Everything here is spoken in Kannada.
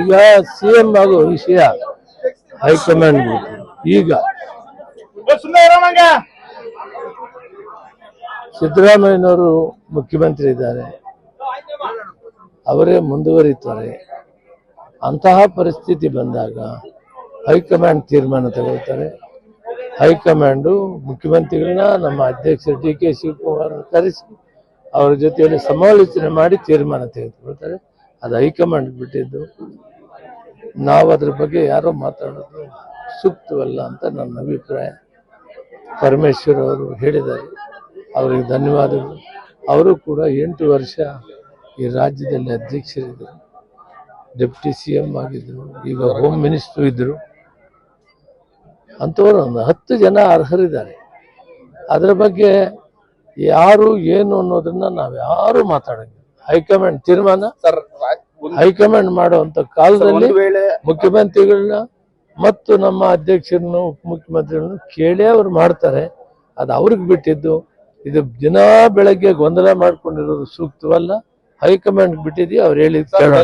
ಈಗ ಸಿ ಎಂ ಆಗೋ ವಿಷಯ ಹೈಕಮಾಂಡ್ ಈಗ ಸಿದ್ದರಾಮಯ್ಯನವರು ಮುಖ್ಯಮಂತ್ರಿ ಇದ್ದಾರೆ. ಅವರೇ ಮುಂದುವರಿತಾರೆ. ಅಂತಹ ಪರಿಸ್ಥಿತಿ ಬಂದಾಗ ಹೈಕಮಾಂಡ್ ತೀರ್ಮಾನ ತಗೊಳ್ತಾರೆ. ಹೈಕಮಾಂಡು ಮುಖ್ಯಮಂತ್ರಿಗಳನ್ನ ನಮ್ಮ ಅಧ್ಯಕ್ಷರು ಡಿ ಕೆ ಶಿವಕುಮಾರ್ ಕರೆಸಿ ಅವರ ಜೊತೆಯಲ್ಲಿ ಸಮಾಲೋಚನೆ ಮಾಡಿ ತೀರ್ಮಾನ ತೆಗೆದುಕೊಳ್ತಾರೆ. ಅದು ಹೈಕಮಾಂಡ್ ಬಿಟ್ಟಿದ್ದು. ನಾವು ಅದ್ರ ಬಗ್ಗೆ ಯಾರೋ ಮಾತಾಡೋದು ಸೂಕ್ತವಲ್ಲ ಅಂತ ನನ್ನ ಅಭಿಪ್ರಾಯ. ಪರಮೇಶ್ವರ್ ಅವರು ಹೇಳಿದ್ದಾರೆ. ಅವರಿಗೆ ಧನ್ಯವಾದಗಳು. ಅವರು ಕೂಡ ಎಂಟು ವರ್ಷ ಈ ರಾಜ್ಯದಲ್ಲಿ ಅಧ್ಯಕ್ಷರಿದ್ದರು. ಡೆಪ್ಟಿ ಸಿ ಎಂ ಆಗಿದ್ದರು. ಈಗ ಹೋಮ್ ಮಿನಿಸ್ಟ್ರು ಇದ್ದರು. ಅಂಥವ್ರು ಒಂದು ಹತ್ತು ಜನ ಅರ್ಹರಿದ್ದಾರೆ. ಅದರ ಬಗ್ಗೆ ಯಾರು ಏನು ಅನ್ನೋದನ್ನು ನಾವು ಯಾರು ಮಾತಾಡೋಂಗಿಲ್ಲ. ಹೈಕಮಾಂಡ್ ತೀರ್ಮಾನ ಸರ್ ಹೈಕಮಾಂಡ್ ಮಾಡುವಂತ ಕಾಲದಲ್ಲಿ ಮುಖ್ಯಮಂತ್ರಿಗಳನ್ನ ಮತ್ತು ನಮ್ಮ ಅಧ್ಯಕ್ಷರನ್ನು ಉಪಮುಖ್ಯಮಂತ್ರಿಗಳನ್ನು ಕೇಳೇ ಅವ್ರು ಮಾಡ್ತಾರೆ. ಅದು ಅವ್ರಿಗೆ ಬಿಟ್ಟಿದ್ದು ಇದು ದಿನಾ ಬೆಳಗ್ಗೆ ಗೊಂದಲ ಮಾಡ್ಕೊಂಡಿರೋದು ಸೂಕ್ತವಲ್ಲ? ಹೈಕಮಾಂಡ್ ಬಿಟ್ಟಿದ್ದೀವಿ ಅವ್ರು ಹೇಳಿದ್ ಕೇಳೋಣ.